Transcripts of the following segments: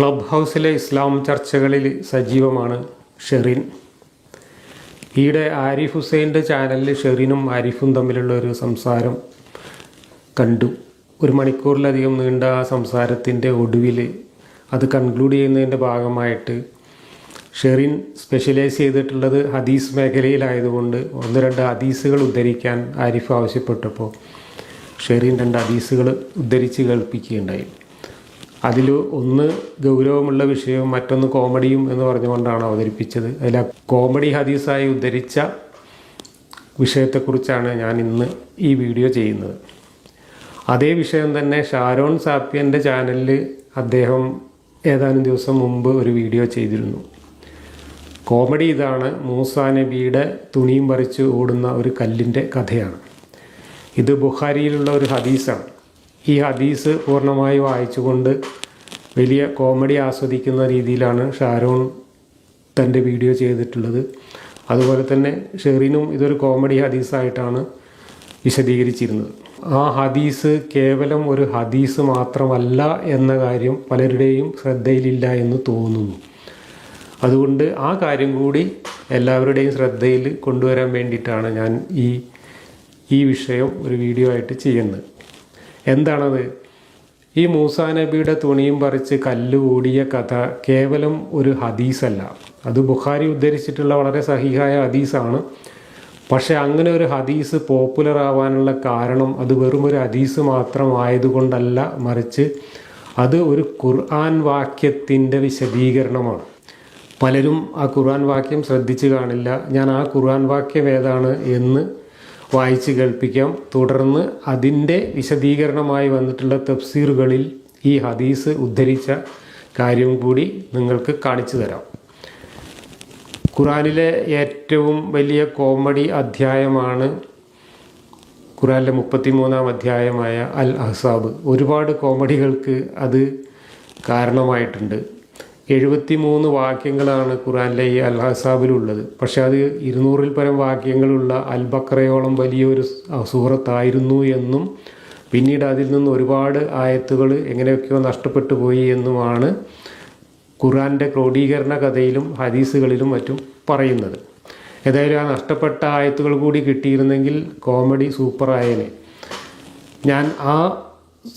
Club ഹൗസിലെ ഇസ്ലാം ചർച്ചകളിൽ സജീവമാണ് ഷെറിൻ. ഈയിടെ ആരിഫ് ഹുസൈന്റെ ചാനലിൽ ഷെറിനും ആരിഫും തമ്മിലുള്ള ഒരു സംസാരം കണ്ടു. ഒരു മണിക്കൂറിലധികം നീണ്ട ആ സംസാരത്തിന്റെ ഒടുവിൽ അത് കൺക്ലൂഡ് ചെയ്യുന്നതിന്റെ ഭാഗമായിട്ട് ഷെറിൻ സ്പെഷ്യലൈസ് ചെയ്തിട്ടുള്ളത് ഹദീസ് മേഖലയിലായതുകൊണ്ട് ഒന്ന് രണ്ട് ഹദീസുകൾ ഉദ്ധരിക്കാൻ ആരിഫ് ആവശ്യപ്പെട്ടപ്പോൾ ഷെറിൻ രണ്ട് ഹദീസുകൾ ഉദ്ധരിച്ച് കേൾപ്പിക്കുകയുണ്ടായി. അതിൽ ഒന്ന് ഗൗരവമുള്ള വിഷയവും മറ്റൊന്ന് കോമഡിയും എന്ന് പറഞ്ഞുകൊണ്ടാണ് അവതരിപ്പിച്ചത്. അതിൽ കോമഡി ഹദീസായി ഉദ്ധരിച്ച വിഷയത്തെക്കുറിച്ചാണ് ഞാൻ ഇന്ന് ഈ വീഡിയോ ചെയ്യുന്നത്. അതേ വിഷയം തന്നെ ഷാരോൺ സാപ്പിയന്റെ ചാനലിൽ അദ്ദേഹം ഏതാനും ദിവസം മുമ്പ് ഒരു വീഡിയോ ചെയ്തിരുന്നു. കോമഡി ഇതാണ് മൂസാ നബിയുടെ തുണിയും പറിച്ച് ഓടുന്ന ഒരു കല്ലിന്റെ കഥയാണ്. ഇത് ബുഹാരിയിലുള്ള ഒരു ഹദീസാണ്. ഈ ഹദീസ് പൂർണമായി വായിച്ചുകൊണ്ട് വലിയ കോമഡി ആസ്വദിക്കുന്ന രീതിയിലാണ് ഷാരോൺ തന്റെ വീഡിയോ ചെയ്തിട്ടുള്ളത്. അതുപോലെ തന്നെ ഷെറിനും ഇതൊരു കോമഡി ഹദീസായിട്ടാണ് വിശദീകരിച്ചിരുന്നത്. ആ ഹദീസ് കേവലം ഒരു ഹദീസ് മാത്രമല്ല എന്ന കാര്യം പലരുടെയും ശ്രദ്ധയിലില്ല എന്ന് തോന്നുന്നു. അതുകൊണ്ട് ആ കാര്യം കൂടി എല്ലാവരുടെയും ശ്രദ്ധയിൽ കൊണ്ടുവരാൻ വേണ്ടിയിട്ടാണ് ഞാൻ ഈ ഈ വിഷയം ഒരു വീഡിയോ ആയിട്ട് ചെയ്യുന്നത്. എന്താണത്? ഈ മൂസാ നബിയുടെ തുണിയും പറിച്ച് കല്ലുകൂടിയ കഥ കേവലം ഒരു ഹദീസല്ല. അത് ബുഖാരി ഉദ്ധരിച്ചിട്ടുള്ള വളരെ സഹിഹായ ഹദീസാണ്. പക്ഷേ അങ്ങനെ ഒരു ഹദീസ് പോപ്പുലർ ആവാനുള്ള കാരണം അത് വെറും ഒരു ഹദീസ് മാത്രമായതുകൊണ്ടല്ല മറിച്ച് അത് ഒരു ഖുർആൻ വാക്യത്തിന്റെ വിശദീകരണമാണ്. പലരും ആ ഖുർആൻ വാക്യം ശ്രദ്ധിച്ചു കാണില്ല. ഞാൻ ആ ഖുർആൻ വാക്യം ഏതാണ് എന്ന് വായിച്ച് കേൾപ്പിക്കാം. തുടർന്ന് അതിന്റെ വിശദീകരണമായി വന്നിട്ടുള്ള തഫ്സീറുകളിൽ ഈ ഹദീസ് ഉദ്ധരിച്ച കാര്യം കൂടി നിങ്ങൾക്ക് കാണിച്ചു തരാം. ഖുറാനിലെ ഏറ്റവും വലിയ കോമഡി അധ്യായമാണ് ഖുറാനിലെ മുപ്പത്തിമൂന്നാം അധ്യായമായ അൽ അഹ്സാബ്. ഒരുപാട് കോമഡികൾക്ക് അത് കാരണമായിട്ടുണ്ട്. എഴുപത്തി മൂന്ന് വാക്യങ്ങളാണ് ഖുറാനിലെ ഈ അൽ അഹ്സാബിലുള്ളത് പക്ഷേ അത് ഇരുന്നൂറിൽ പരം വാക്യങ്ങളുള്ള അൽ ബക്രയോളം വലിയൊരു സൂറത്തായിരുന്നു എന്നും പിന്നീട് അതിൽ നിന്ന് ഒരുപാട് ആയത്തുകൾ എങ്ങനെയൊക്കെയോ നഷ്ടപ്പെട്ടു പോയി എന്നുമാണ് ഖുറാന്റെ ക്രോഡീകരണ കഥയിലും ഹദീസുകളിലും മറ്റും പറയുന്നത്. ഏതായാലും ആ നഷ്ടപ്പെട്ട ആയത്തുകൾ കൂടി കിട്ടിയിരുന്നെങ്കിൽ കോമഡി സൂപ്പറായേനെ. ഞാൻ ആ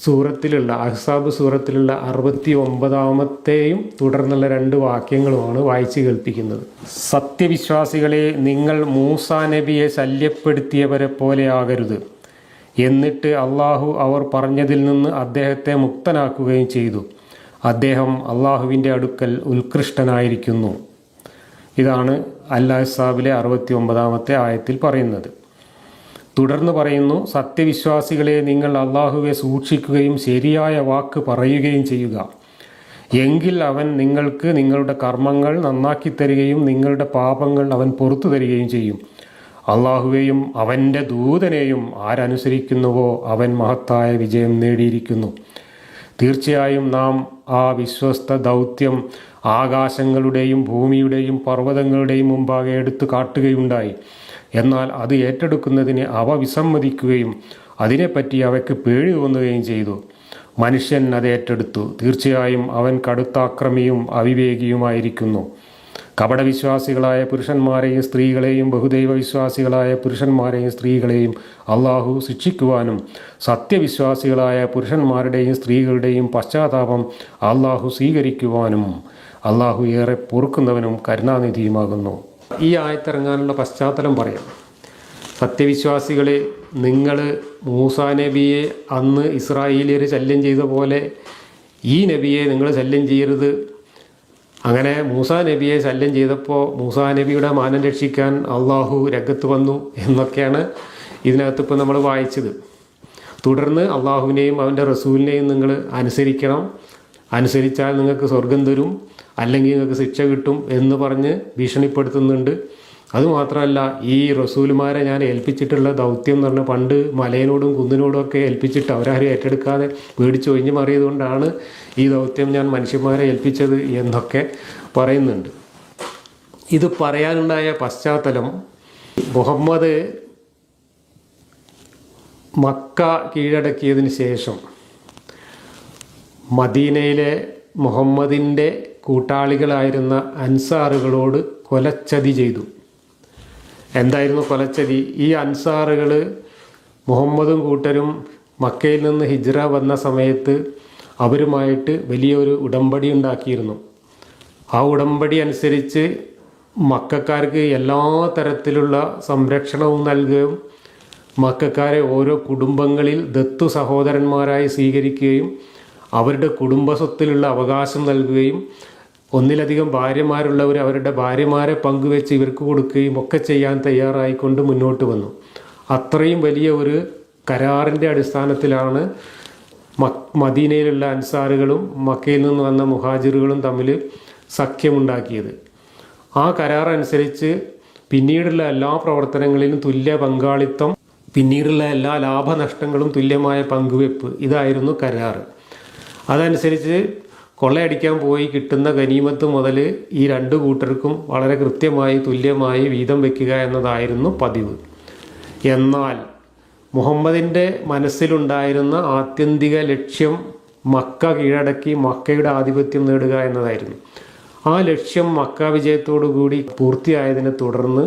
സൂറത്തിലുള്ള അഹ്സാബ് സൂറത്തിലുള്ള അറുപത്തി ഒമ്പതാമത്തെയും തുടർന്നുള്ള രണ്ട് വാക്യങ്ങളുമാണ് വായിച്ചു കേൾപ്പിക്കുന്നത്. സത്യവിശ്വാസികളെ നിങ്ങൾ മൂസാ നബിയെ ശല്യപ്പെടുത്തിയവരെ പോലെ ആകരുത്. എന്നിട്ട് അള്ളാഹു അവർ പറഞ്ഞതിൽ നിന്ന് അദ്ദേഹത്തെ മുക്തനാക്കുകയും ചെയ്തു. അദ്ദേഹം അള്ളാഹുവിന്റെ അടുക്കൽ ഉത്കൃഷ്ടനായിരിക്കുന്നു. ഇതാണ് അല്ലാഹ് അല്ലാഹ്സാബിലെ അറുപത്തി ഒമ്പതാമത്തെ ആയത്തിൽ പറയുന്നത്. തുടർന്ന് പറയുന്നു സത്യവിശ്വാസികളെ നിങ്ങൾ അള്ളാഹുവെ സൂക്ഷിക്കുകയും ശരിയായ വാക്ക് പറയുകയും ചെയ്യുക. എങ്കിൽ അവൻ നിങ്ങൾക്ക് നിങ്ങളുടെ കർമ്മങ്ങൾ നന്നാക്കി തരികയും നിങ്ങളുടെ പാപങ്ങൾ അവൻ പുറത്തു തരികയും ചെയ്യും. അള്ളാഹുവേയും അവന്റെ ദൂതനെയും ആരനുസരിക്കുന്നുവോ അവൻ മഹത്തായ വിജയം നേടിയിരിക്കുന്നു. തീർച്ചയായും നാം ആ വിശ്വസ്ത ദൗത്യം ആകാശങ്ങളുടെയും ഭൂമിയുടെയും പർവതങ്ങളുടെയും മുമ്പാകെ എടുത്തു കാട്ടുകയുണ്ടായി. എന്നാൽ അത് ഏറ്റെടുക്കുന്നതിന് അവ വിസമ്മതിക്കുകയും അതിനെപ്പറ്റി അവയ്ക്ക് പേടി തോന്നുകയും ചെയ്തു. മനുഷ്യൻ അത് ഏറ്റെടുത്തു. തീർച്ചയായും അവൻ കടുത്താക്രമിയും അവിവേകിയുമായിരിക്കുന്നു. കപടവിശ്വാസികളായ പുരുഷന്മാരെയും സ്ത്രീകളെയും ബഹുദൈവ വിശ്വാസികളായ പുരുഷന്മാരെയും സ്ത്രീകളെയും അള്ളാഹു ശിക്ഷിക്കുവാനും സത്യവിശ്വാസികളായ പുരുഷന്മാരുടെയും സ്ത്രീകളുടെയും പശ്ചാത്താപം അള്ളാഹു സ്വീകരിക്കുവാനും അള്ളാഹു ഏറെ പൊറുക്കുന്നവനും കരുണാനിധിയുമാകുന്നു. ഈ ആയത്തിറങ്ങാനുള്ള പശ്ചാത്തലം പറയാം. സത്യവിശ്വാസികളെ നിങ്ങൾ മൂസാ നബിയെ അന്ന് ഇസ്രായേലിയർ ശല്യം ചെയ്ത പോലെ ഈ നബിയെ നിങ്ങൾ ശല്യം ചെയ്യരുത്. അങ്ങനെ മൂസാ നബിയെ ശല്യം ചെയ്തപ്പോൾ മൂസാ നബിയുടെ മാനം രക്ഷിക്കാൻ അള്ളാഹു രംഗത്ത് വന്നു എന്നൊക്കെയാണ് ഇതിനകത്ത് ഇപ്പോൾ നമ്മൾ വായിച്ചത്. തുടർന്ന് അള്ളാഹുവിനെയും അവന്റെ റസൂലിനെയും നിങ്ങൾ അനുസരിക്കണം. അനുസരിച്ചാൽ നിങ്ങൾക്ക് സ്വർഗം തരും. അല്ലെങ്കിൽ നിങ്ങൾക്ക് ശിക്ഷ കിട്ടും എന്ന് പറഞ്ഞ് ഭീഷണിപ്പെടുത്തുന്നുണ്ട്. അതുമാത്രമല്ല ഈ റസൂലുമാരെ ഞാൻ ഏൽപ്പിച്ചിട്ടുള്ള ദൗത്യം എന്ന് പറഞ്ഞാൽ പണ്ട് മലയനോടും കുന്നിനോടും ഒക്കെ ഏൽപ്പിച്ചിട്ട് അവരാരും ഏറ്റെടുക്കാതെ പേടിച്ചൊഴിഞ്ഞു മാറിയതുകൊണ്ടാണ് ഈ ദൗത്യം ഞാൻ മനുഷ്യന്മാരെ ഏൽപ്പിച്ചത് എന്നൊക്കെ പറയുന്നുണ്ട്. ഇത് പറയാനുണ്ടായ പശ്ചാത്തലം മുഹമ്മദ് മക്ക കീഴടക്കിയതിന് ശേഷം മദീനയിലെ മുഹമ്മദിന്റെ കൂട്ടാളികളായിരുന്ന അൻസാറുകളോട് കൊലച്ചതി ചെയ്തു. എന്തായിരുന്നു കൊലച്ചതി? ഈ അൻസാറുകൾ മുഹമ്മദും കൂട്ടരും മക്കയിൽ നിന്ന് ഹിജ്റ വന്ന സമയത്ത് അവരുമായിട്ട് വലിയൊരു ഉടമ്പടി ഉണ്ടാക്കിയിരുന്നു. ആ ഉടമ്പടി അനുസരിച്ച് മക്കാർക്ക് എല്ലാ തരത്തിലുള്ള സംരക്ഷണവും നൽകുകയും മക്കാരെ ഓരോ കുടുംബങ്ങളിൽ ദത്തു സഹോദരന്മാരായി സ്വീകരിക്കുകയും അവരുടെ കുടുംബസ്വത്തിലുള്ള അവകാശം നൽകുകയും ഒന്നിലധികം ഭാര്യമാരുള്ളവർ അവരുടെ ഭാര്യമാരെ പങ്കുവെച്ച് ഇവർക്ക് കൊടുക്കുകയും ഒക്കെ ചെയ്യാൻ തയ്യാറായിക്കൊണ്ട് മുന്നോട്ട് വന്നു. അത്രയും വലിയ ഒരു കരാറിന്റെ അടിസ്ഥാനത്തിലാണ് മദീനയിലുള്ള അൻസാറുകളും മക്കയിൽ നിന്ന് വന്ന മുഹാജിറുകളും തമ്മിൽ സഖ്യമുണ്ടാക്കിയത്. ആ കരാർ അനുസരിച്ച് പിന്നീടുള്ള എല്ലാ പ്രവർത്തനങ്ങളിലും തുല്യ പങ്കാളിത്തം പിന്നീടുള്ള എല്ലാ ലാഭനഷ്ടങ്ങളും തുല്യമായ പങ്കുവെപ്പ് ഇതായിരുന്നു കരാർ. അതനുസരിച്ച് കൊള്ളയടിക്കാൻ പോയി കിട്ടുന്ന ഗനീമത്ത് മുതൽ ഈ രണ്ട് കൂട്ടർക്കും വളരെ കൃത്യമായി തുല്യമായി വീതം വയ്ക്കുക എന്നതായിരുന്നു പതിവ്. എന്നാൽ മുഹമ്മദിന്റെ മനസ്സിലുണ്ടായിരുന്ന ആത്യന്തിക ലക്ഷ്യം മക്ക കീഴടക്കി മക്കയുടെ ആധിപത്യം നേടുക എന്നതായിരുന്നു. ആ ലക്ഷ്യം മക്ക വിജയത്തോടു കൂടി പൂർത്തിയായതിനെ തുടർന്ന്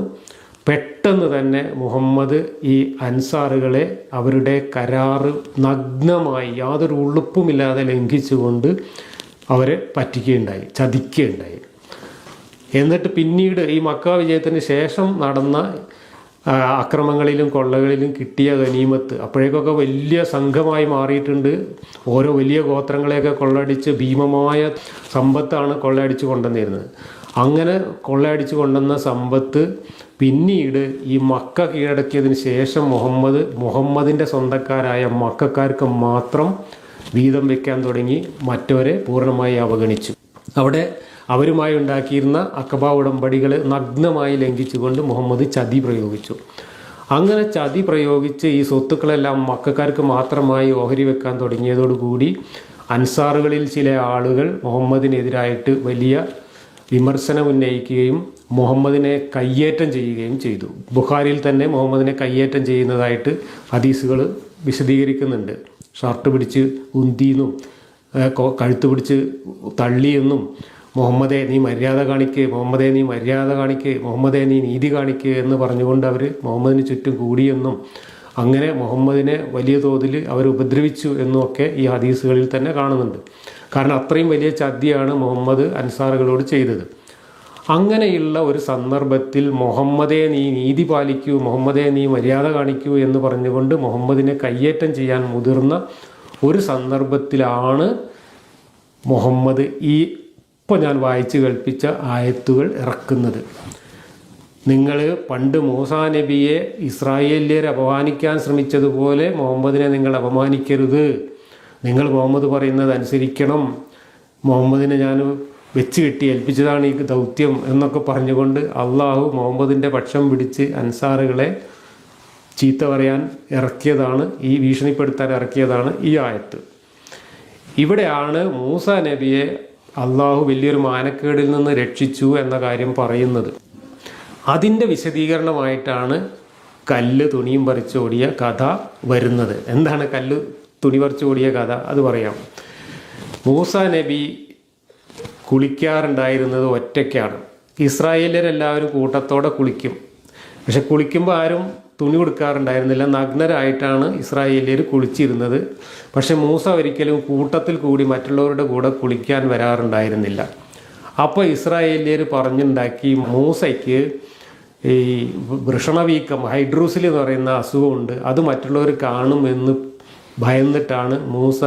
പെട്ടെന്ന് തന്നെ മുഹമ്മദ് ഈ അൻസാറുകളെ അവരുടെ കരാറ് നഗ്നമായി യാതൊരു ഉളുപ്പുമില്ലാതെ ലംഘിച്ചുകൊണ്ട് അവരെ പറ്റിക്കുകയുണ്ടായി ചതിക്കുകയുണ്ടായി. എന്നിട്ട് പിന്നീട് ഈ മക്ക വിജയത്തിന് ശേഷം നടന്ന അക്രമങ്ങളിലും കൊള്ളകളിലും കിട്ടിയ ഗനീമത്ത് അപ്പോഴേക്കൊക്കെ വലിയ സംഘമായി മാറിയിട്ടുണ്ട്. ഓരോ വലിയ ഗോത്രങ്ങളെയൊക്കെ കൊള്ളയടിച്ച് ഭീമമായ സമ്പത്താണ് കൊള്ളയടിച്ച് കൊണ്ടുവന്നിരുന്നത്. അങ്ങനെ കൊള്ളയടിച്ച് കൊണ്ടുവന്ന സമ്പത്ത് പിന്നീട് ഈ മക്ക കീഴടക്കിയതിന് ശേഷം മുഹമ്മദ് മുഹമ്മദിന്റെ സ്വന്തക്കാരായ മക്കാർക്ക് മാത്രം വീതം വെക്കാൻ തുടങ്ങി മറ്റവരെ പൂർണമായി അവഗണിച്ചു. അവിടെ അവരുമായി ഉണ്ടാക്കിയിരുന്ന അക്കബ ഉടമ്പടികളെ നഗ്നമായി ലംഘിച്ചുകൊണ്ട് മുഹമ്മദ് ചതി പ്രയോഗിച്ചു. അങ്ങനെ ചതി പ്രയോഗിച്ച് ഈ സ്വത്തുക്കളെല്ലാം മക്കാർക്ക് മാത്രമായി ഓഹരി വെക്കാൻ തുടങ്ങിയതോടുകൂടി അൻസാറുകളിൽ ചില ആളുകൾ മുഹമ്മദിനെതിരായിട്ട് വലിയ വിമർശനം ഉന്നയിക്കുകയും മുഹമ്മദിനെ കയ്യേറ്റം ചെയ്യുകയും ചെയ്തു. ബുഖാരിയിൽ തന്നെ മുഹമ്മദിനെ കയ്യേറ്റം ചെയ്യുന്നതായിട്ട് ഹദീസുകൾ വിശദീകരിക്കുന്നുണ്ട്. ഷർട്ട് പിടിച്ച് ഉന്തിയെന്നും കഴുത്ത് പിടിച്ച് തള്ളിയെന്നും മുഹമ്മദെ നീ മര്യാദ കാണിക്ക് മുഹമ്മദെ നീ മര്യാദ കാണിക്ക് മുഹമ്മദെ നീ നീതി കാണിക്ക് എന്ന് പറഞ്ഞുകൊണ്ട് അവർ മുഹമ്മദിന് ചുറ്റും കൂടിയെന്നും അങ്ങനെ മുഹമ്മദിനെ വലിയ തോതിൽ അവർ ഉപദ്രവിച്ചു എന്നുമൊക്കെ ഈ ഹദീസുകളിൽ തന്നെ കാണുന്നുണ്ട്. കാരണം അത്രയും വലിയ ചതിയാണ് മുഹമ്മദ് അൻസാറുകളോട് ചെയ്തത്. അങ്ങനെയുള്ള ഒരു സന്ദർഭത്തിൽ മുഹമ്മദെ നീ നീതി പാലിക്കൂ മുഹമ്മദെ നീ മര്യാദ കാണിക്കൂ എന്ന് പറഞ്ഞുകൊണ്ട് മുഹമ്മദിനെ കയ്യേറ്റം ചെയ്യാൻ മുതിർന്ന ഒരു സന്ദർഭത്തിലാണ് മുഹമ്മദ് ഈ ഇപ്പോൾ ഞാൻ വായിച്ചു കേൾപ്പിച്ച ആയത്തുകൾ ഇറക്കുന്നത്. നിങ്ങൾ പണ്ട് മൂസാ നബിയെ ഇസ്രായേലിയരെ അപമാനിക്കാൻ ശ്രമിച്ചതുപോലെ മുഹമ്മദിനെ നിങ്ങൾ അപമാനിക്കരുത്. നിങ്ങൾ മുഹമ്മദ് പറയുന്നത് അനുസരിക്കണം. മുഹമ്മദിനെ ഞാൻ വെച്ച് കെട്ടി ഏൽപ്പിച്ചതാണ് ഈ ദൗത്യം എന്നൊക്കെ പറഞ്ഞുകൊണ്ട് അള്ളാഹു മുഹമ്മദിന്റെ പക്ഷം പിടിച്ച് അൻസാറുകളെ ചീത്ത പറയാൻ ഇറക്കിയതാണ് ഈ ഭീഷണിപ്പെടുത്താൻ ഇറക്കിയതാണ് ഈ ആയത്ത്. ഇവിടെയാണ് മൂസ നബിയെ അള്ളാഹു വലിയൊരു മാനക്കേടിൽ നിന്ന് രക്ഷിച്ചു എന്ന കാര്യം പറയുന്നത്. അതിന്റെ വിശദീകരണമായിട്ടാണ് കല്ല് തുണിയും പറിച്ചോടിയ കഥ വരുന്നത്. എന്താണ് കല്ല് തുണി പറിച്ചോടിയ കഥ? അത് പറയാം. മൂസ നബി കുളിക്കാറുണ്ടായിരുന്നത് ഒറ്റയ്ക്കാണ്. ഇസ്രായേലരെല്ലാവരും കൂട്ടത്തോടെ കുളിക്കും. പക്ഷെ കുളിക്കുമ്പോൾ ആരും തുണി കൊടുക്കാറുണ്ടായിരുന്നില്ല നഗ്നരായിട്ടാണ് ഇസ്രായേലിയർ കുളിച്ചിരുന്നത്. പക്ഷെ മൂസ ഒരിക്കലും കൂട്ടത്തിൽ കൂടി മറ്റുള്ളവരുടെ കൂടെ കുളിക്കാൻ വരാറുണ്ടായിരുന്നില്ല. അപ്പോൾ ഇസ്രായേലിയർ പറഞ്ഞുണ്ടാക്കി മൂസയ്ക്ക് ഈ വൃഷണവീക്കം ഹൈഡ്രൂസിൽ എന്ന് പറയുന്ന അസുഖമുണ്ട്. അത് മറ്റുള്ളവർ കാണുമെന്ന് ഭയന്നിട്ടാണ് മൂസ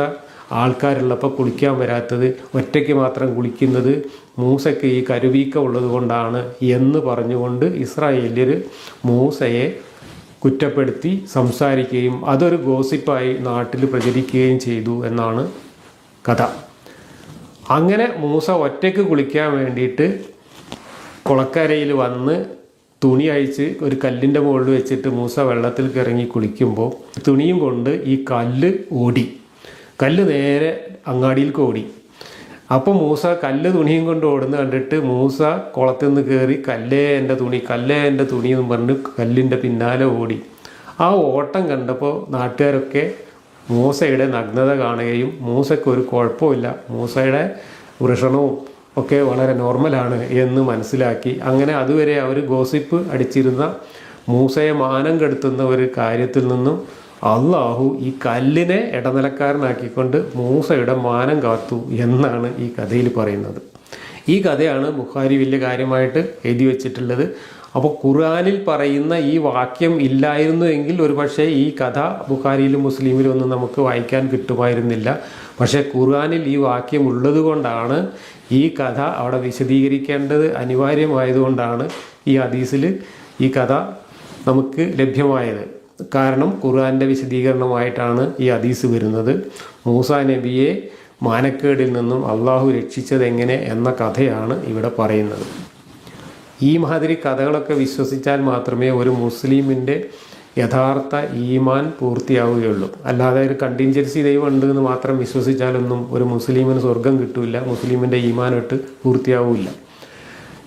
ആൾക്കാരുള്ളപ്പോൾ കുളിക്കാൻ വരാത്തത് ഒറ്റയ്ക്ക് മാത്രം കുളിക്കുന്നത് മൂസയ്ക്ക് ഈ കരുവീക്ക ഉള്ളത് കൊണ്ടാണ് എന്ന് പറഞ്ഞുകൊണ്ട് ഇസ്രായേലിയർ മൂസയെ കുറ്റപ്പെടുത്തി സംസാരിക്കുകയും അതൊരു ഗോസിപ്പായി നാട്ടിൽ പ്രചരിക്കുകയും ചെയ്തു എന്നാണ് കഥ. അങ്ങനെ മൂസ ഒറ്റയ്ക്ക് കുളിക്കാൻ വേണ്ടിയിട്ട് കുളക്കരയിൽ വന്ന് തുണി അഴിച്ച് ഒരു കല്ലിന്റെ മുകളിൽ വെച്ചിട്ട് മൂസ വെള്ളത്തിൽ കിറങ്ങി കുളിക്കുമ്പോൾ തുണിയും കൊണ്ട് ഈ കല്ല് ഓടി. കല്ല് നേരെ അങ്ങാടിയിലേക്ക് ഓടി അപ്പോൾ മൂസ കല്ല് തുണിയും കൊണ്ട് ഓടുന്ന കണ്ടിട്ട് മൂസ കുളത്തിൽ നിന്ന് കയറി കല്ലേ എന്റെ തുണി കല്ലേ എന്റെ തുണി എന്ന് പറഞ്ഞ് കല്ലിന്റെ പിന്നാലെ ഓടി. ആ ഓട്ടം കണ്ടപ്പോൾ നാട്ടുകാരൊക്കെ മൂസയുടെ നഗ്നത കാണുകയും മൂസയ്ക്ക് ഒരു കുഴപ്പമില്ല മൂസയുടെ വൃഷണവും ഒക്കെ വളരെ നോർമലാണ് എന്ന് മനസ്സിലാക്കി. അങ്ങനെ അതുവരെ അവർ ഗോസിപ്പ് അടിച്ചിരുന്ന മൂസയെ മാനം കെടുത്തുന്ന ഒരു കാര്യത്തിൽ നിന്നും അള്ളാഹു ഈ കല്ലിനെ ഇടനിലക്കാരനാക്കിക്കൊണ്ട് മൂസയുടെ മാനം കാത്തു എന്നാണ് ഈ കഥയിൽ പറയുന്നത്. ഈ കഥയാണ് ബുഖാരി വലിയ കാര്യമായിട്ട് എഴുതി വച്ചിട്ടുള്ളത്. അപ്പോൾ ഖുർആാനിൽ പറയുന്ന ഈ വാക്യം ഇല്ലായിരുന്നു എങ്കിൽ ഒരുപക്ഷെ ഈ കഥ ബുഖാരിയിലും മുസ്ലിമിലും ഒന്നും നമുക്ക് വായിക്കാൻ കിട്ടുമായിരുന്നില്ല. പക്ഷേ ഖുർആാനിൽ ഈ വാക്യം ഉള്ളതുകൊണ്ടാണ് ഈ കഥ അവിടെ വിശദീകരിക്കേണ്ടത് അനിവാര്യമായതുകൊണ്ടാണ് ഈ ഹദീസിൽ ഈ കഥ നമുക്ക് ലഭ്യമായത്. കാരണം ഖുർആാന്റെ വിശദീകരണമായിട്ടാണ് ഈ ഹദീസ് വരുന്നത്. മൂസ നബിയെ മാനക്കേടിൽ നിന്നും അള്ളാഹു രക്ഷിച്ചതെങ്ങനെ എന്ന കഥയാണ് ഇവിടെ പറയുന്നത്. ഈ മാതിരി കഥകളൊക്കെ വിശ്വസിച്ചാൽ മാത്രമേ ഒരു മുസ്ലിമിന്റെ യഥാർത്ഥ ഈമാൻ പൂർത്തിയാവുകയുള്ളൂ. അല്ലാതെ ഒരു കണ്ടിൻജൻസി ദൈവം ഉണ്ട് എന്ന് മാത്രം വിശ്വസിച്ചാലൊന്നും ഒരു മുസ്ലിമിന് സ്വർഗം കിട്ടില്ല മുസ്ലിമിന്റെ ഈമാനിട്ട് പൂർത്തിയാവില്ല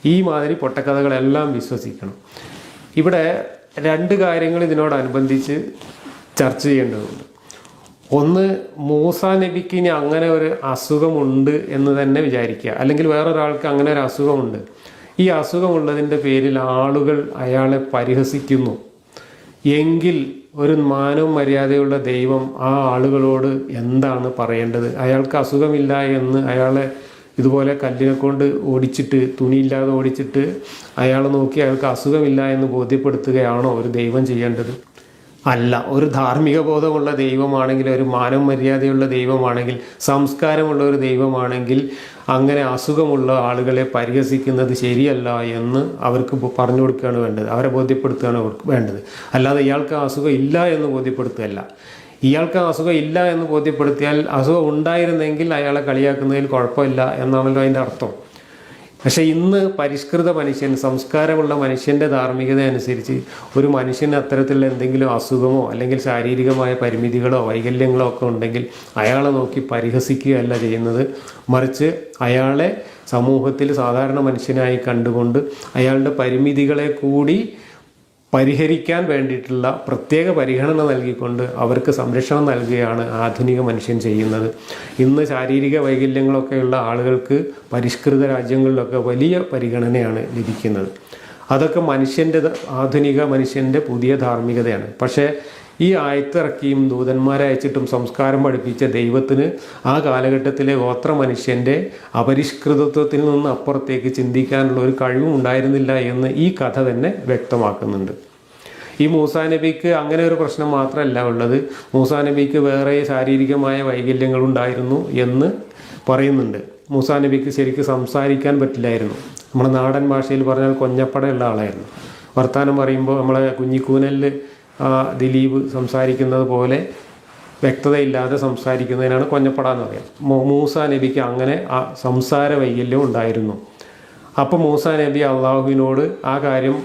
ഈ മാതിരി പൊട്ടക്കഥകളെല്ലാം വിശ്വസിക്കണം. ഇവിടെ രണ്ട് കാര്യങ്ങൾ ഇതിനോടനുബന്ധിച്ച് ചർച്ച ചെയ്യേണ്ടതുണ്ട്. ഒന്ന് മൂസ നബിക്ക് ഇനി അങ്ങനെ ഒരു അസുഖമുണ്ട് എന്ന് തന്നെ വിചാരിക്കുക. അല്ലെങ്കിൽ വേറൊരാൾക്ക് അങ്ങനെ ഒരു അസുഖമുണ്ട്. ഈ അസുഖമുള്ളതിന്റെ പേരിൽ ആളുകൾ അയാളെ പരിഹസിക്കുന്നു. എങ്കിൽ ഒരു മാനവും മര്യാദയുള്ള ദൈവം ആ ആളുകളോട് എന്താണ് പറയേണ്ടത്? അയാൾക്ക് അസുഖമില്ല എന്ന് അയാളെ ഇതുപോലെ കല്ലിനെ കൊണ്ട് ഓടിച്ചിട്ട് തുണിയില്ലാതെ ഓടിച്ചിട്ട് അയാളെ നോക്കി അയാൾക്ക് അസുഖമില്ല എന്ന് ബോധ്യപ്പെടുത്തുകയാണോ ഒരു ദൈവം ചെയ്യേണ്ടത്? അല്ല ഒരു ധാർമ്മിക ബോധമുള്ള ദൈവമാണെങ്കിൽ ഒരു മാനം മര്യാദയുള്ള ദൈവമാണെങ്കിൽ സംസ്കാരമുള്ള ഒരു ദൈവമാണെങ്കിൽ അങ്ങനെ അസുഖമുള്ള ആളുകളെ പരിഹസിക്കുന്നത് ശരിയല്ല എന്ന് അവർക്ക് പറഞ്ഞു കൊടുക്കുകയാണ് വേണ്ടത്. അവരെ ബോധ്യപ്പെടുത്തുകയാണ് വേണ്ടത്. അല്ലാതെ ഇയാൾക്ക് അസുഖം ഇല്ല എന്ന് ബോധ്യപ്പെടുത്തുകയല്ല. ഇയാൾക്ക് അസുഖം ഇല്ല എന്ന് ബോധ്യപ്പെടുത്തിയാൽ അസുഖം ഉണ്ടായിരുന്നെങ്കിൽ അയാളെ കളിയാക്കുന്നതിൽ കുഴപ്പമില്ല എന്നാണല്ലോ അതിന്റെ അർത്ഥം. പക്ഷേ ഇന്ന് പരിഷ്കൃത മനുഷ്യൻ സംസ്കാരമുള്ള മനുഷ്യന്റെ ധാർമ്മികത അനുസരിച്ച് ഒരു മനുഷ്യന് അത്തരത്തിലുള്ള എന്തെങ്കിലും അസുഖമോ അല്ലെങ്കിൽ ശാരീരികമായ പരിമിതികളോ വൈകല്യങ്ങളോ ഒക്കെ ഉണ്ടെങ്കിൽ അയാളെ നോക്കി പരിഹസിക്കുകയല്ല ചെയ്യുന്നത്. മറിച്ച് അയാളെ സമൂഹത്തിൽ സാധാരണ മനുഷ്യനായി കണ്ടുകൊണ്ട് അയാളുടെ പരിമിതികളെ കൂടി പരിഹരിക്കാൻ വേണ്ടിയിട്ടുള്ള പ്രത്യേക പരിഗണന നൽകിക്കൊണ്ട് അവർക്ക് സംരക്ഷണം നൽകുകയാണ് ആധുനിക മനുഷ്യൻ ചെയ്യുന്നത്. ഇന്ന് ശാരീരിക വൈകല്യങ്ങളൊക്കെയുള്ള ആളുകൾക്ക് പരിഷ്കൃത രാജ്യങ്ങളിലൊക്കെ വലിയ പരിഗണനയാണ് ലഭിക്കുന്നത്. അതൊക്കെ മനുഷ്യന്റെ ആധുനിക മനുഷ്യന്റെ പുതിയ ധാർമ്മികതയാണ്. പക്ഷേ ഈ ആയത്തിറക്കിയും ദൂതന്മാരെ അയച്ചിട്ടും സംസ്കാരം പഠിപ്പിച്ച ദൈവത്തിന് ആ കാലഘട്ടത്തിലെ ഗോത്ര മനുഷ്യന്റെ അപരിഷ്കൃതത്വത്തിൽ നിന്ന് അപ്പുറത്തേക്ക് ചിന്തിക്കാനുള്ള ഒരു കഴിവും ഉണ്ടായിരുന്നില്ല എന്ന് ഈ കഥ തന്നെ വ്യക്തമാക്കുന്നുണ്ട്. ഈ മൂസാ നബിക്ക് അങ്ങനെ ഒരു പ്രശ്നം മാത്രമല്ല ഉള്ളത്. മൂസാ നബിക്ക് വേറെ ശാരീരികമായ വൈകല്യങ്ങളുണ്ടായിരുന്നു എന്ന് പറയുന്നുണ്ട്. മൂസാ നബിക്ക് ശരിക്കും സംസാരിക്കാൻ പറ്റില്ലായിരുന്നു. നമ്മുടെ നാടൻ ഭാഷയിൽ പറഞ്ഞാൽ കൊഞ്ഞപ്പടയുള്ള ആളായിരുന്നു. വർത്തമാനം പറയുമ്പോൾ നമ്മളെ കുഞ്ഞിക്കൂനലിൽ ദിലീപ് സംസാരിക്കുന്നത് പോലെ വ്യക്തതയില്ലാതെ സംസാരിക്കുന്നതിനാണ് കൊഞ്ഞപ്പട എന്ന് പറയാം മൂസ നബിക്ക് അങ്ങനെ ആ സംസാര വൈകല്യം ഉണ്ടായിരുന്നു. അപ്പോൾ മൂസ നബി അള്ളാഹുവിനോട് ആ കാര്യം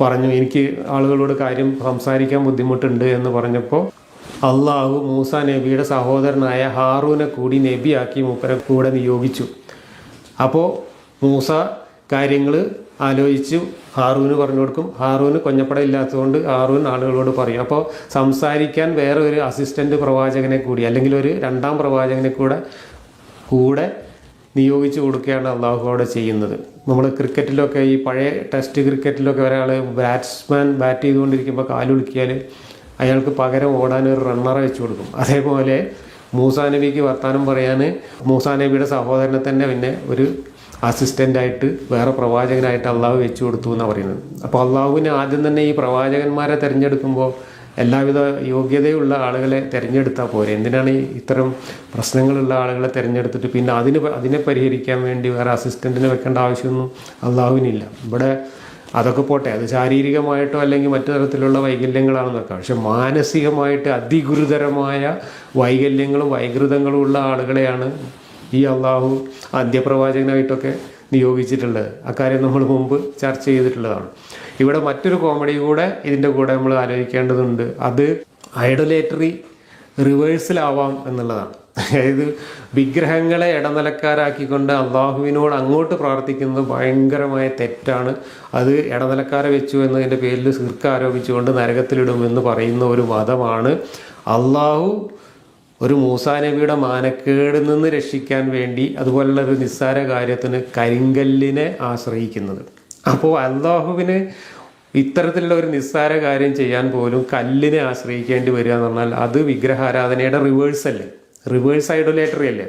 പറഞ്ഞു. എനിക്ക് ആളുകളോട് കാര്യം സംസാരിക്കാൻ ബുദ്ധിമുട്ടുണ്ട് എന്ന് പറഞ്ഞപ്പോൾ അള്ളാഹു മൂസ നബിയുടെ സഹോദരനായ ഹാറൂനെ കൂടി നബിയാക്കി മൂപ്പരെ കൂടെ നിയോഗിച്ചു. അപ്പോൾ മൂസ കാര്യങ്ങൾ ആലോചിച്ചു. ഹാറൂന് പറഞ്ഞു കൊടുക്കും ഹാറൂന് കൊഞ്ഞപ്പട ഇല്ലാത്തതുകൊണ്ട് ഹാറൂൻ ആളുകളോട് പറയും. അപ്പോൾ സംസാരിക്കാൻ വേറെ ഒരു അസിസ്റ്റന്റ് പ്രവാചകനെ കൂടി അല്ലെങ്കിൽ ഒരു രണ്ടാം പ്രവാചകനെ കൂടെ കൂടെ നിയോഗിച്ചു കൊടുക്കുകയാണ് അള്ളാഹു അവിടെ ചെയ്യുന്നത്. നമ്മൾ ക്രിക്കറ്റിലൊക്കെ ഈ പഴയ ടെസ്റ്റ് ക്രിക്കറ്റിലൊക്കെ ഒരാൾ ബാറ്റ്സ്മാൻ ബാറ്റ് ചെയ്തുകൊണ്ടിരിക്കുമ്പോൾ കാലൊളിക്കിയാൽ അയാൾക്ക് പകരം ഓടാൻ ഒരു റണ്ണറെ വെച്ച് കൊടുക്കും. അതേപോലെ മൂസാ നബിക്ക് വർത്തമാനം പറയാൻ മൂസാ നബിയുടെ സഹോദരനെ തന്നെ പിന്നെ ഒരു അസിസ്റ്റന്റായിട്ട് വേറെ പ്രവാചകനായിട്ട് അള്ളാഹു വെച്ചു കൊടുത്തു എന്നാണ് പറയുന്നത്. അപ്പോൾ അള്ളാഹുവിന് ആദ്യം തന്നെ ഈ പ്രവാചകന്മാരെ തിരഞ്ഞെടുക്കുമ്പോൾ എല്ലാവിധ യോഗ്യതയുള്ള ആളുകളെ തിരഞ്ഞെടുത്താൽ പോരെ. എന്തിനാണ് ഇത്തരം പ്രശ്നങ്ങളുള്ള ആളുകളെ തിരഞ്ഞെടുത്തിട്ട് പിന്നെ അതിന് അതിനെ പരിഹരിക്കാൻ വേണ്ടി വേറെ അസിസ്റ്റന്റിനെ വെക്കേണ്ട ആവശ്യമൊന്നും അള്ളാഹുവിനില്ല. ഇവിടെ അതൊക്കെ പോട്ടെ അത് ശാരീരികമായിട്ടോ അല്ലെങ്കിൽ മറ്റു തരത്തിലുള്ള വൈകല്യങ്ങളാണെന്നൊക്കെ. പക്ഷെ മാനസികമായിട്ട് അതിഗുരുതരമായ വൈകല്യങ്ങളും വൈകൃതങ്ങളും ഉള്ള ആളുകളെയാണ് ഈ അള്ളാഹു അന്ത്യപ്രവാചകനായിട്ടൊക്കെ നിയോഗിച്ചിട്ടുള്ളത്. അക്കാര്യം നമ്മൾ മുമ്പ് ചർച്ച ചെയ്തിട്ടുള്ളതാണ്. ഇവിടെ മറ്റൊരു കോമഡി കൂടെ ഇതിന്റെ കൂടെ നമ്മൾ ആലോചിക്കേണ്ടതുണ്ട്. അത് ഐഡലേറ്ററി റിവേഴ്സിലാവാം എന്നുള്ളതാണ്. അതായത് വിഗ്രഹങ്ങളെ ഇടനിലക്കാരാക്കിക്കൊണ്ട് അള്ളാഹുവിനോട് അങ്ങോട്ട് പ്രാർത്ഥിക്കുന്നത് ഭയങ്കരമായ തെറ്റാണ്. അത് ഇടനിലക്കാരെ വെച്ചു എന്നതിന്റെ പേരിൽ സിർക്ക് ആരോപിച്ചുകൊണ്ട് നരകത്തിലിടും എന്ന് പറയുന്ന ഒരു മതമാണ് അള്ളാഹു ഒരു മൂസാ നബിയുടെ മാനക്കേടിൽ നിന്ന് രക്ഷിക്കാൻ വേണ്ടി അതുപോലുള്ള ഒരു നിസ്സാര കാര്യത്തിന് കരിങ്കല്ലിനെ ആശ്രയിക്കുന്നത്. അപ്പോൾ അള്ളാഹുവിന് ഇത്തരത്തിലുള്ള ഒരു നിസ്സാര കാര്യം ചെയ്യാൻ പോലും കല്ലിനെ ആശ്രയിക്കേണ്ടി വരിക എന്ന് പറഞ്ഞാൽ അത് വിഗ്രഹാരാധനയുടെ റിവേഴ്സ് അല്ലേ? റിവേഴ്സ് ഐഡോലേറ്ററി അല്ലേ?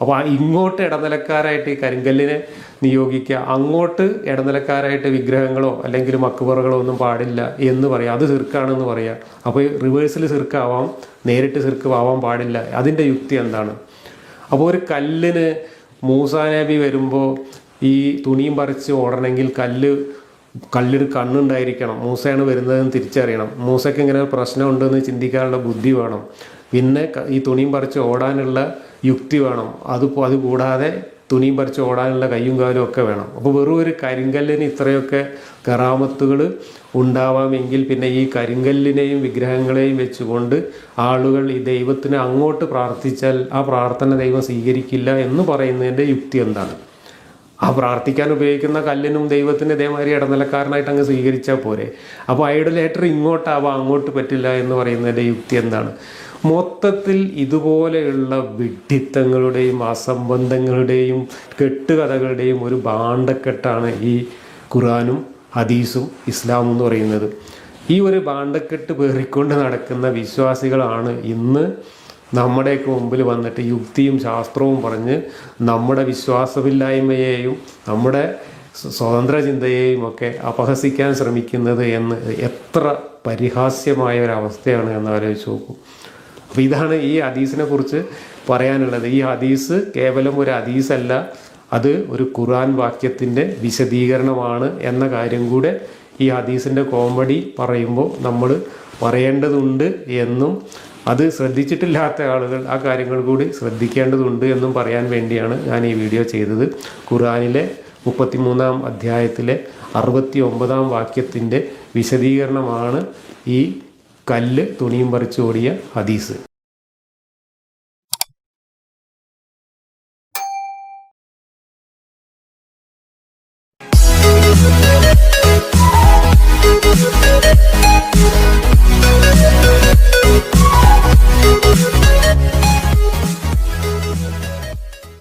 അപ്പോൾ ഇങ്ങോട്ട് ഇടനിലക്കാരായിട്ട് ഈ കരിങ്കല്ലിനെ നിയോഗിക്കുക. അങ്ങോട്ട് ഇടനിലക്കാരായിട്ട് വിഗ്രഹങ്ങളോ അല്ലെങ്കിൽ മക്കുപറകളോ ഒന്നും പാടില്ല എന്ന് പറയാം. അത് സിർക്കാണെന്ന് പറയാം. അപ്പോൾ റിവേഴ്സിൽ സിർക്കാവാം നേരിട്ട് സിർക്ക് ആവാൻ പാടില്ല. അതിന്റെ യുക്തി എന്താണ്? അപ്പോൾ ഒരു കല്ലിന് മൂസാ നബി വരുമ്പോൾ ഈ തുണിയും പറിച്ച് ഓടണമെങ്കിൽ കല്ല് കല്ലൊരു കണ്ണുണ്ടായിരിക്കണം. മൂസയാണ് വരുന്നതെന്ന് തിരിച്ചറിയണം. മൂസയ്ക്ക് ഇങ്ങനെ ഒരു പ്രശ്നമുണ്ടെന്ന് ചിന്തിക്കാനുള്ള ബുദ്ധി വേണം. പിന്നെ ഈ തുണിയും പറിച്ച് ഓടാനുള്ള യുക്തി വേണം. അത് പോ- അത് കൂടാതെ തുണിയും പറിച്ച് ഓടാനുള്ള കയ്യും കാലും ഒക്കെ വേണം. അപ്പോൾ വെറും ഒരു കരിങ്കല്ലിന് ഇത്രയൊക്കെ കറാമത്തുകൾ ഉണ്ടാവാമെങ്കിൽ പിന്നെ ഈ കരിങ്കല്ലിനെയും വിഗ്രഹങ്ങളെയും വെച്ചുകൊണ്ട് ആളുകൾ ഈ ദൈവത്തിന് അങ്ങോട്ട് പ്രാർത്ഥിച്ചാൽ ആ പ്രാർത്ഥന ദൈവം സ്വീകരിക്കില്ല എന്ന് പറയുന്നതിന്റെ യുക്തി എന്താണ്? ആ പ്രാർത്ഥിക്കാൻ ഉപയോഗിക്കുന്ന കല്ലിനും ദൈവത്തിന്റെ ഇതേമാതിരി ഇടനിലക്കാരനായിട്ട് അങ്ങ് സ്വീകരിച്ചാൽ പോരെ. അപ്പോൾ ഐഡലേറ്റർ ഇങ്ങോട്ടാവാം അങ്ങോട്ട് പറ്റില്ല എന്ന് പറയുന്നതിന്റെ യുക്തി എന്താണ്? മൊത്തത്തിൽ ഇതുപോലെയുള്ള വിഡ്ഢിത്തങ്ങളുടെയും അസംബന്ധങ്ങളുടെയും കെട്ടുകഥകളുടെയും ഒരു ഭാണ്ഡക്കെട്ടാണ് ഈ ഖുറാനും ഹദീസും ഇസ്ലാം എന്ന് പറയുന്നത്. ഈ ഒരു ഭാണ്ഡക്കെട്ട് പേറിക്കൊണ്ട് നടക്കുന്ന വിശ്വാസികളാണ് ഇന്ന് നമ്മുടെയൊക്കെ മുമ്പിൽ വന്നിട്ട് യുക്തിയും ശാസ്ത്രവും പറഞ്ഞ് നമ്മുടെ വിശ്വാസമില്ലായ്മയെയും നമ്മുടെ സ്വ- സ്വതന്ത്ര ചിന്തയെയും ഒക്കെ അപഹസിക്കാൻ ശ്രമിക്കുന്നത് എന്ന് എത്ര പരിഹാസ്യമായ ഒരവസ്ഥയാണ് എന്ന് ആലോചിച്ച് നോക്കൂ. അപ്പോൾ ഇതാണ് ഈ ഹദീസിനെ കുറിച്ച് പറയാനുള്ളത്. ഈ ഹദീസ് കേവലം ഒരു ഹദീസല്ല. അത് ഒരു ഖുർആൻ വാക്യത്തിന്റെ വിശദീകരണമാണ് എന്ന കാര്യം കൂടെ ഈ ഹദീസിന്റെ കോമഡി പറയുമ്പോൾ നമ്മൾ പറയേണ്ടതുണ്ട് എന്നും അത് ശ്രദ്ധിച്ചിട്ടില്ലാത്ത ആളുകൾ ആ കാര്യങ്ങൾ കൂടി ശ്രദ്ധിക്കേണ്ടതുണ്ട് എന്നും പറയാൻ വേണ്ടിയാണ് ഞാൻ ഈ വീഡിയോ ചെയ്തത്. ഖുർആനിലെ മുപ്പത്തിമൂന്നാം അധ്യായത്തിലെ അറുപത്തി ഒമ്പതാം വാക്യത്തിന്റെ വിശദീകരണമാണ് ഈ കല്ല് തുണിയും പറിച്ചോടിയ ഹദീസ്.